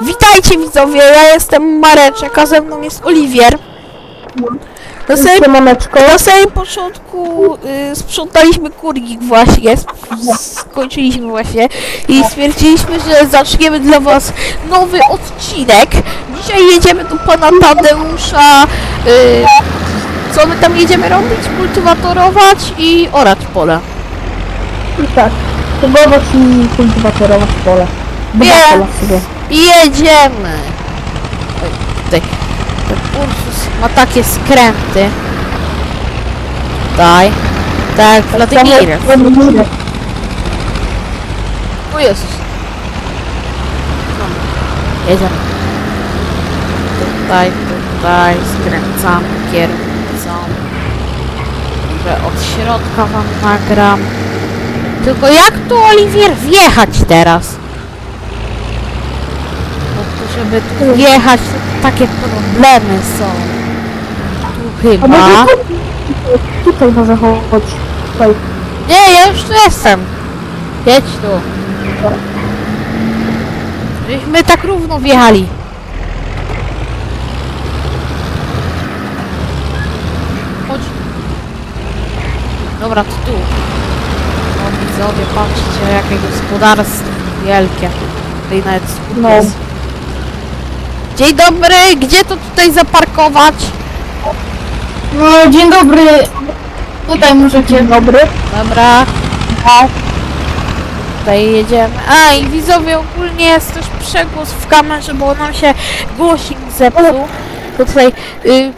Witajcie widzowie, ja jestem Mareczek, a ze mną jest Oliwier. Na samym, Siemaneczko. na samym początku y, sprzątaliśmy kurnik właśnie, sp- skończyliśmy właśnie i stwierdziliśmy, że zaczniemy dla was nowy odcinek. Dzisiaj jedziemy do pana Tadeusza, y, co my tam jedziemy robić? Kultywatorować i orać pole. I tak. Próbować i kultywatorować pole. Dwa Nie. pola sobie. Jedziemy! Oj, tutaj. Ten Ursus ma takie skręty. Tutaj. Tak. Wladimir. O Jezus. Dobra. Jedziemy. Tutaj, tutaj, skręcamy kierownicą. Może od środka wam nagram. Tylko jak tu Oliwier wjechać teraz? Żeby tu wjechać, to takie problemy są. Tu A może chyba. tu- tutaj może chodź. Tutaj. Nie, ja już tu jestem. Jedź tu. Żeśmy tak równo wjechali. Chodź. Dobra, to tu. O widzowie, patrzcie jakie gospodarstwo wielkie. Tutaj nawet skór No. Dzień dobry, gdzie to tutaj zaparkować? No, dzień dobry. Tutaj możecie. Dzień dobry. Dobra. Tutaj jedziemy. A i widzowie ogólnie jest też przegłos w kamerze, bo nam się głosik zepsuł. To tutaj. Y,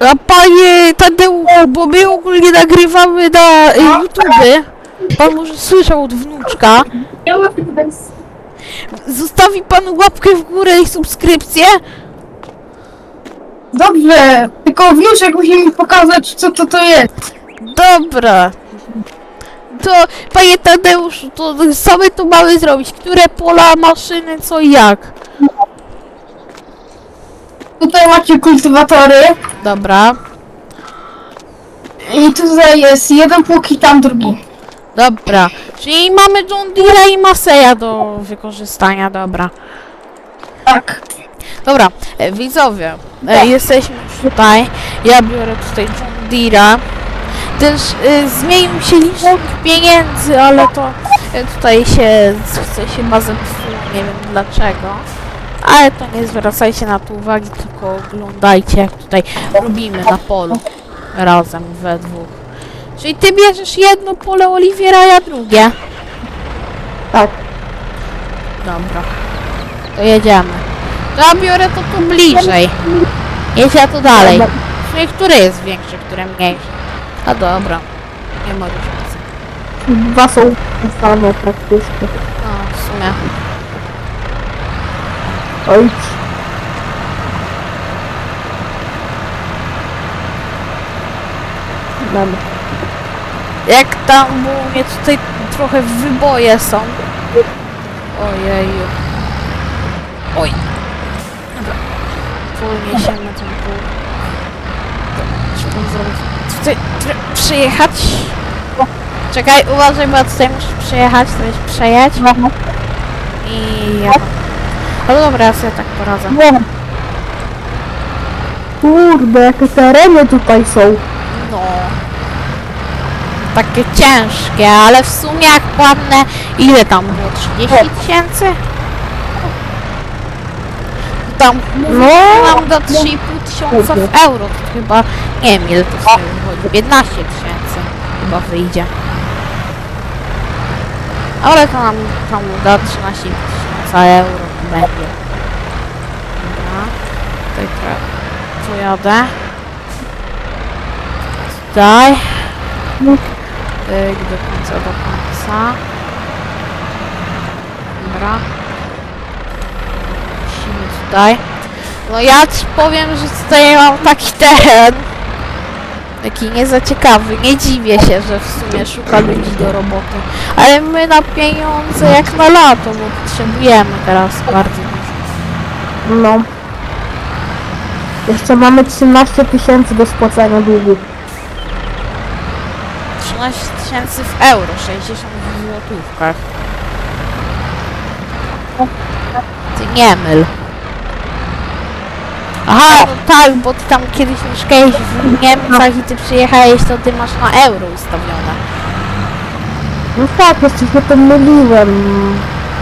a panie Tadeusz, bo my ogólnie nagrywamy na y, YouTube. Pan może słyszał od wnuczka. Zostawi pan łapkę w górę i subskrypcję. Dobrze, tylko wnuczek musi mi pokazać, co to to jest. Dobra. To panie Tadeuszu, to co my tu mamy zrobić? Które pola, maszyny, co i jak? Tutaj macie kultywatory Dobra. i tutaj jest jeden pług i tam drugi. Dobra, czyli mamy John Deere i Maseja do wykorzystania, dobra. Tak. Dobra, e, widzowie, e, jesteśmy już tutaj, ja biorę tutaj John Deere'a. Też e, zmienił się licznik pieniędzy, ale to e, tutaj się, chce się bazem nie wiem dlaczego. Ale to nie zwracajcie na to uwagi, tylko oglądajcie jak tutaj robimy na polu razem we dwóch. Czyli ty bierzesz jedno pole Oliwiera, ja drugie. Tak. Dobra. To jedziemy. To ja biorę to tu bliżej. Jedź ja tu dalej. Sumie, który jest większy, który mniejszy? A dobra. Nie ma różnicy. Dwa są same praktycznie. No, w sumie. Oj. Mamy. Jak tam, bo u mnie tutaj trochę wyboje są. Ojeju. Oj. Dobra. Podniesiemy ten pół. Co tam zrobić? Tutaj przyjechać. Czekaj, uważaj, bo tutaj muszę przejechać, to jest przejedź. I ja. Ale dobra, ja sobie tak poradzę. Nie. Kurde, jakie tereny tutaj są. No. Takie ciężkie, ale w sumie jak płatne, ile tam było? 30 tysięcy? Tam No. nam do 3,5 tysiąca w euro, to chyba, nie wiem ile to sobie wychodzi, 15 tysięcy chyba wyjdzie. Ale to nam tam da 13 tysiąca euro będzie. Dobra, tutaj trochę pojadę. Tutaj. Tyk do końca, do końca. Dobra. Musimy tutaj. No ja ci powiem, że tutaj mam taki teren. Taki nie za ciekawy. Nie dziwię się, że w sumie szuka ludzi do roboty. Ale my na pieniądze jak na lato, bo potrzebujemy teraz bardzo dużo. No. Jeszcze mamy 13 tysięcy do spłacenia długu. 13 tysięcy w euro, 60 w złotówkach. Ty nie myl. Aha, no tak, bo ty tam kiedyś mieszkałeś w Niemcach i ty przyjechałeś, to ty masz na euro ustawione. No tak, jeszcze się pomyliłem,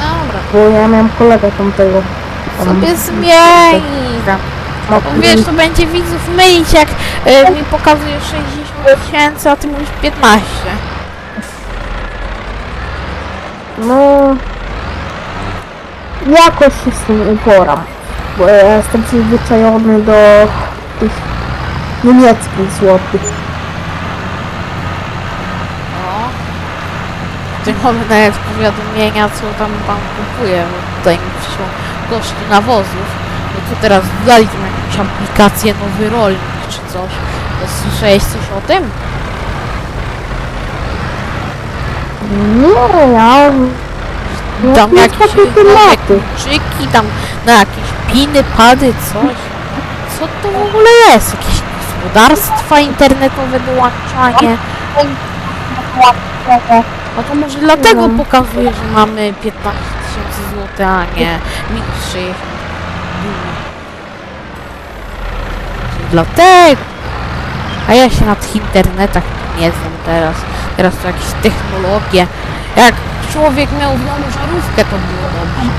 Dobra, bo ja miałem kolegę tamtego. tam- sobie zmieni tam. No, Bo wiesz, to będzie widzów mylić, jak y, mi pokazuje 60 tysięcy, a ty mówisz 15. No... Jakoś się z tym uporam. Bo ja jestem przyzwyczajony do tych niemieckich złotych. No. Ty mamy nawet powiadomienia, co tam pan kupuje, bo tutaj mi przyszło koszty nawozów. To teraz dali tam jakąś aplikację, nowy rolnik czy coś. Słyszałeś coś o tym? Nie, ja... Tam jakieś kluczyki, tam na jakieś piny, pady, coś. Co to w ogóle jest? Jakieś gospodarstwa internetowe dołączanie? A to może dlatego pokazuje, że mamy 15 tysięcy złotych, a nie minus 60. Dlatego. A ja się na tych internetach nie znam teraz. Teraz to jakieś technologie. Jak człowiek miał w domu żarówkę, to było dobrze.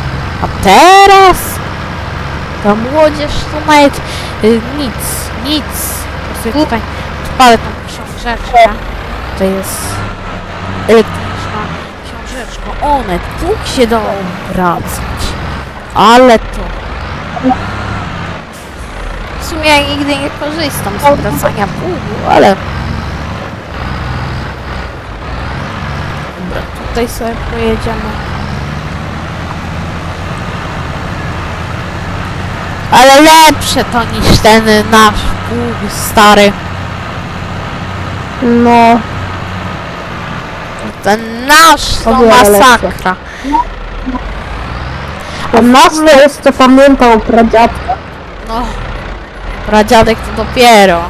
A teraz? Ta młodzież to nawet y, nic, nic. Ja sobie tutaj odpalę tą książeczkę. To jest elektroniczna książeczka. One tu się da obracać. Ale to... W sumie ja nigdy nie korzystam z obracania pługu, ale... Dobra, tutaj sobie pojedziemy. Ale lepsze to niż ten nasz pług stary. No, Ten nasz to O wiele masakra. to jeszcze pamiętał pradziadka. No, pradziadek to dopiero.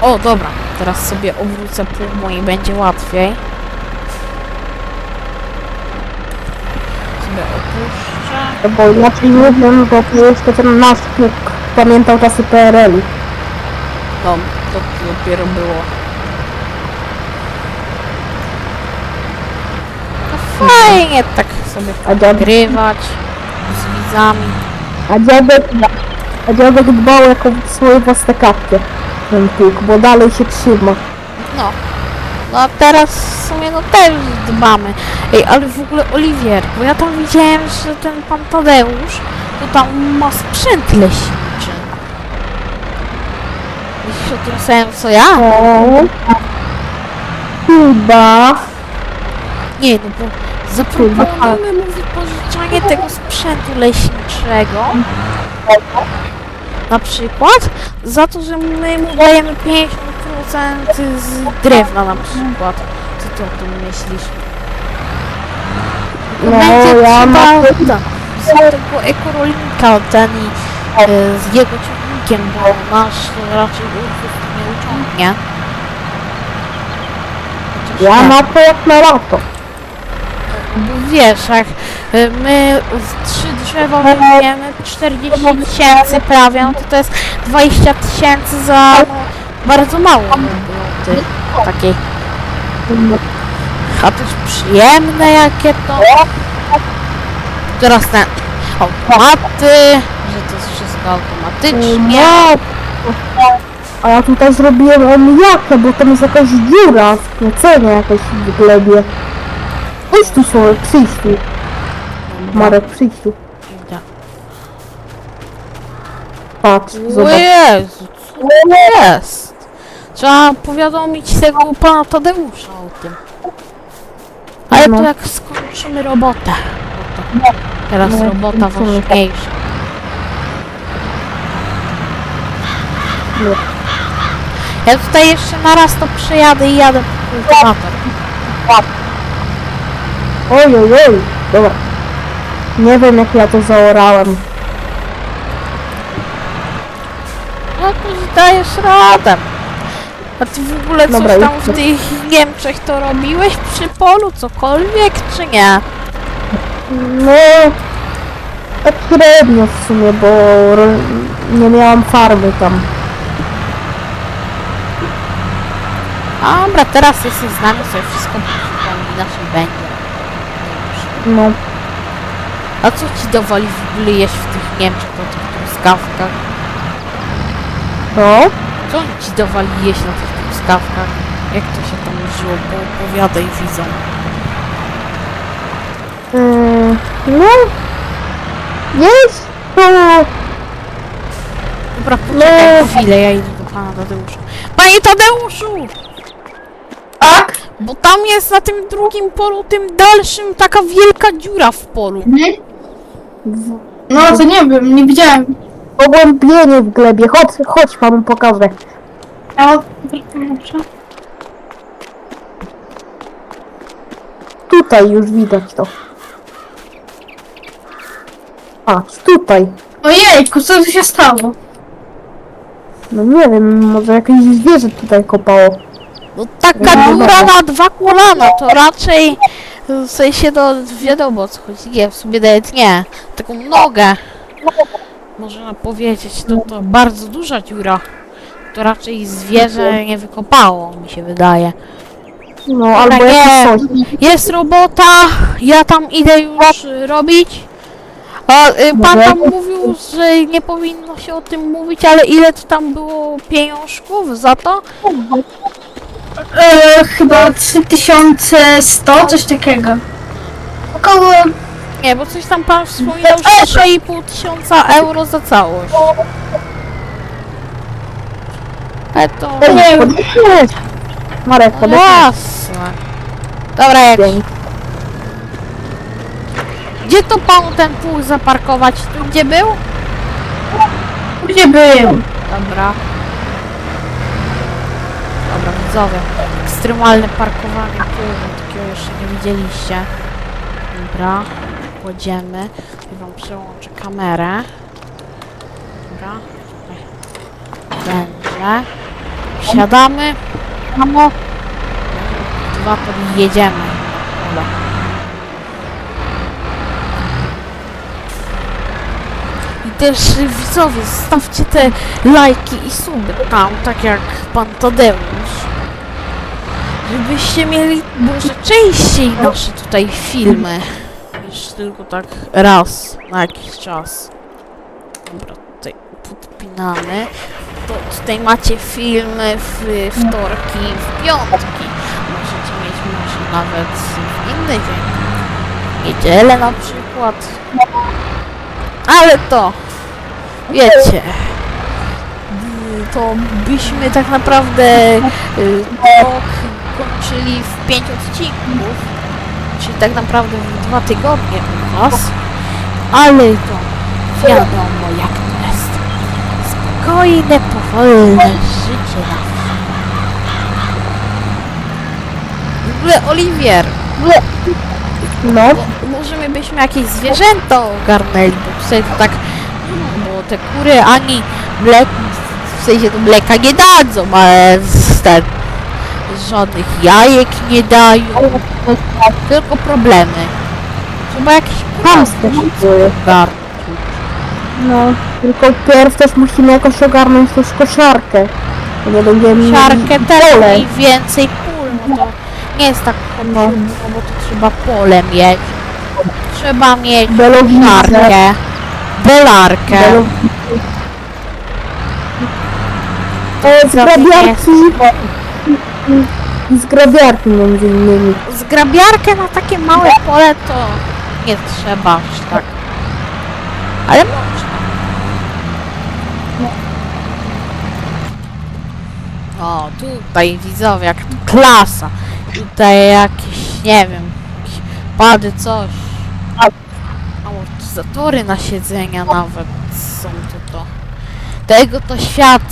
O, dobra. Teraz sobie obrócę pługmo i będzie łatwiej. Sobie opuszczę. Bo inaczej mówiąc, bo to jeszcze ten nasz pług pamiętał czasy PRL-u. No, to dopiero było. No fajnie tak sobie A dziadek, grywać z widzami. A dziadek, a dziadek dbał jako swoje własne kapcie. Ten pług, bo dalej się trzyma. No. No a teraz w sumie no też dbamy. Ej, ale w ogóle Oliwier, bo ja tam widziałem, że ten pan Tadeusz to tam ma sprzęt leśniczy. Widzisz o tym samym co ja? O, chyba. Nie, no bo zaproponujmy mu wypożyczanie tego sprzętu leśniczego. Na przykład za to, że my mu dajemy 50% z drewna na przykład. Co ty o tym myślisz? No, Będzie ja da, z tego ekorolnika ten i e, z jego ciągnikiem, bo nasz raczej ursus nie uciągnie. Chociaż Ja nie. na to jak na lato. Bo wiesz, jak y, my z trzy drzewa weźmiemy 40 tysięcy prawie, no to to jest 20 tysięcy za bardzo mało tych takiej. A też przyjemne jakie to. Teraz ten automaty, że to jest wszystko automatycznie. No, a ja tutaj zrobiłem omijakę, bo tam jest jakaś dziura w plecenie jakoś w glebie. Chodź tu sobie, przyjdź tu. Marek, przyjdź tu. Idę. Patrz, O zobacz. Jezu, co jest? Trzeba powiadomić tego pana Tadeusza o tym. Ale No. to jak skończymy robotę. Bo to teraz No, robota skończymy. ważniejsza. No. Ja tutaj jeszcze na raz to przejadę i jadę po kultywator. Oj, oj, oj. Dobra. Nie wiem jak ja to zaorałem. Jakoś dajesz radę. A ty w ogóle coś Dobra, tam w tych Niemczech to robiłeś przy polu, cokolwiek, czy nie? No, tak średnio w sumie, bo ro- nie miałam farmy tam. Dobra, teraz jesteś z nami, sobie wszystko przypomni, inaczej będzie. No, A co ci dowoli w ogóle jeść w tych Niemczech, na tych truskawkach? no. Co oni ci dowali jeść na tych truskawkach? Jak to się tam żyło? Poopowiadaj widzom. Yy, no. Jest to... Dobra, poczekaj chwilę, ja idę do pana Tadeusza. Panie Tadeuszu! Tak? Bo tam jest na tym drugim polu, tym dalszym, taka wielka dziura w polu. No to nie wiem, nie widziałem. Pogłębienie w glebie. Chodź, chodź panu pokażę. Tutaj już widać to. Patrz, tutaj. Ojejku, co tu się stało? No nie wiem, może jakieś zwierzę tutaj kopało. No taka No, dziura dobra. na dwa kolana, to raczej w sensie to wiadomo o co chodzi. Nie, w sumie nawet nie. Taką nogę. Można powiedzieć, to to bardzo duża dziura. To raczej zwierzę nie wykopało, mi się wydaje. No, albo nie. Jest robota, ja tam idę już y, robić. A y, pan tam mówił, że nie powinno się o tym mówić, ale ile to tam było pieniążków za to? E, chyba 3100, coś takiego. Około... Nie, bo coś tam pan wspominał, że 3,5 tysiąca euro za całość. Ale to... Nie wiem. Marek, No jasne. Dobra, jak... Gdzie to panu ten pół zaparkować? Tu gdzie był? Gdzie był? Dobra. Ekstremalne parkowanie pływu, takiego jeszcze nie widzieliście. Dobra, kładziemy. Ja wam przełączę kamerę. Dobra, będzie. Wsiadamy. Mamo. Dwa to jedziemy. Dobra. I też widzowie, zostawcie te lajki i suby tam, tak jak pan Tadeusz. Żebyście mieli może częściej nasze tutaj filmy. Niż tylko tak raz na jakiś czas. Dobra, tutaj podpinamy. To tutaj macie filmy w wtorki, w piątki. Możecie mieć może nawet w inny dzień. Niedzielę na przykład. Ale to, wiecie, to byśmy tak naprawdę y, rok kończyli w pięć odcinków, czyli tak naprawdę w dwa tygodnie u was, ale to wiadomo jak to jest. Spokojne, powolne życie. W ogóle Oliwier, No, bo możemy byśmy jakieś zwierzęta ogarnęli, bo tutaj to tak, bo te kury ani mlek, w sensie to mleka nie dadzą, ale z ten, żadnych jajek nie dają, tylko problemy. Trzeba jakieś hamster ogarnąć. No, tylko pierw też musimy jakoś ogarnąć też koszarkę. Bo nie będziemy mieli Siarkę też pole. i więcej pól, no to nie jest tak no. bo to trzeba pole mieć. Trzeba mieć Belowizę. siarkę, belarkę. E, zgrabiarki. I zgrabiarki między innymi. zgrabiarkę na takie małe pole to nie trzeba aż tak. Ale można. O, tutaj widzowie, jak to klasa. Tutaj jakieś, nie wiem, pady, coś. Amortyzatory na siedzenia nawet są to to. Tego to świat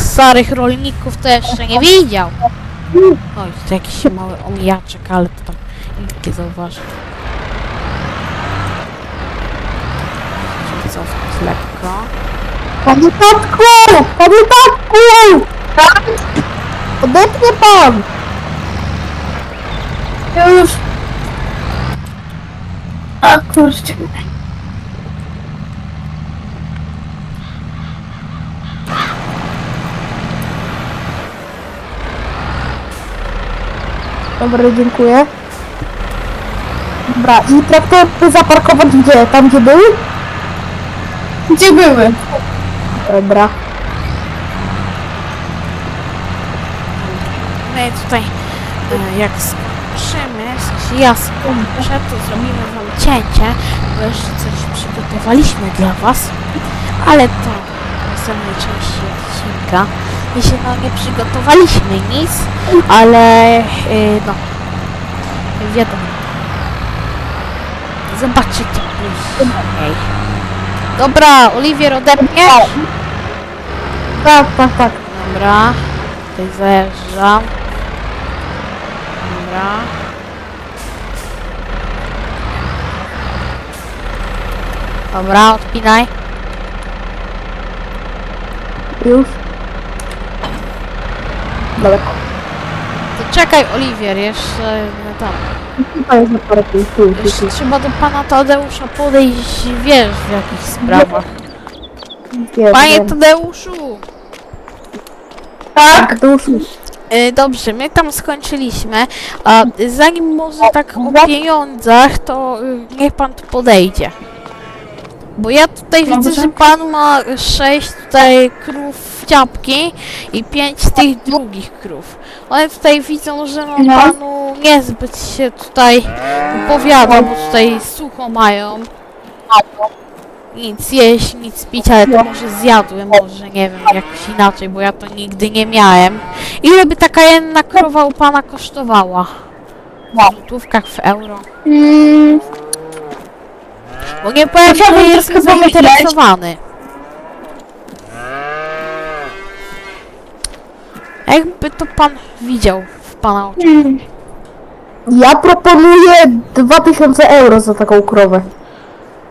starych rolników to jeszcze nie widział. Oj, to jakiś mały omijaczek, ale to tam nikt nie zauważy. Muszę cofnąć lekko. Panie tatku! Panie tatku! Odetnie pan! Już. A kurczę. Dobra, dziękuję. Dobra, i traktory zaparkować gdzie? Tam gdzie były? Gdzie były? Dobra. My tutaj, e, jak skończymy, sensie ja skończę, to zrobimy wam cięcie, bo jeszcze coś przygotowaliśmy dla was, ale to w następnej części odcinka. Jeśli no nie przygotowaliśmy nic, ale e, no, wiadomo. Zobaczycie później. Dobra, Oliwier odepniesz? Tak, tak, tak. Dobra. Tutaj zajeżdżam. Dobra. Dobra, odpinaj. Już. Daleko. To czekaj, Oliwier, jeszcze no tam. Tutaj jest na. Tu, tu, Jeszcze tu. trzeba do pana Tadeusza podejść, wiesz, w jakich sprawach. Wiem, Panie wiem. Tadeuszu! Tak? To już Y, Dobrze, my tam skończyliśmy, a zanim może tak o pieniądzach, to y, niech pan tu podejdzie. Bo ja tutaj widzę, że pan ma sześć tutaj krów ciapki i pięć z tych drugich krów. One tutaj widzą, że no, No. panu niezbyt się tutaj opowiada, bo tutaj sucho mają. Nic jeść, nic pić, ale to może zjadły, może nie wiem, jakoś inaczej, bo ja to nigdy nie miałem. Ile by taka jedna krowa u pana kosztowała? W złotówkach, w euro? Mm, Bo nie powiem, że troszkę pomyśleć. Jakby to pan widział w pana oczach. Ja proponuję 2000 euro za taką krowę.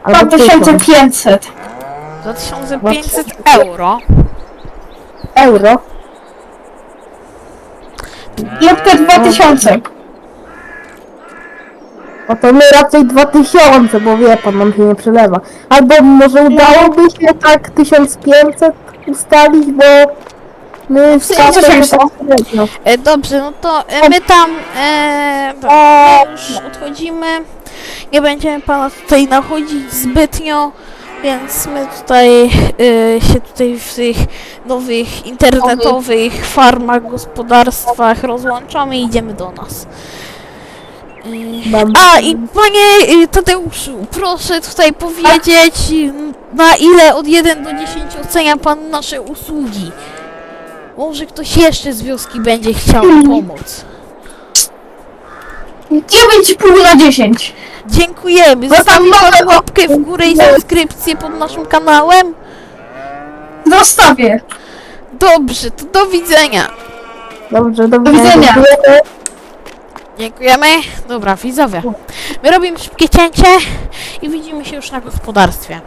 Albo 2500 2500 euro. euro. lub te 2000. No to my raczej 2000, bo wie pan, nam się nie przelewa. Albo może udałoby się tak 1500 ustalić, bo my w stawce się tak średnio. E, dobrze, no to e, my tam e, my już odchodzimy. Nie będziemy pana tutaj nachodzić zbytnio, więc my tutaj e, się tutaj w tych nowych internetowych farmach, gospodarstwach rozłączamy i idziemy do nas. E, Mam- A i panie y, Tadeuszu, proszę tutaj powiedzieć, y, na ile od 1 do 10 ocenia pan nasze usługi? Może ktoś jeszcze z wioski będzie chciał pomóc. 9,5 na 10. Dziękujemy. No tam łapkę w górę i subskrypcję pod naszym kanałem. Zostawię. Dobrze, to do widzenia. Dobrze, do widzenia. Dziękujemy. Dziękujemy. Dobra, widzowie. My robimy szybkie cięcie i widzimy się już na gospodarstwie.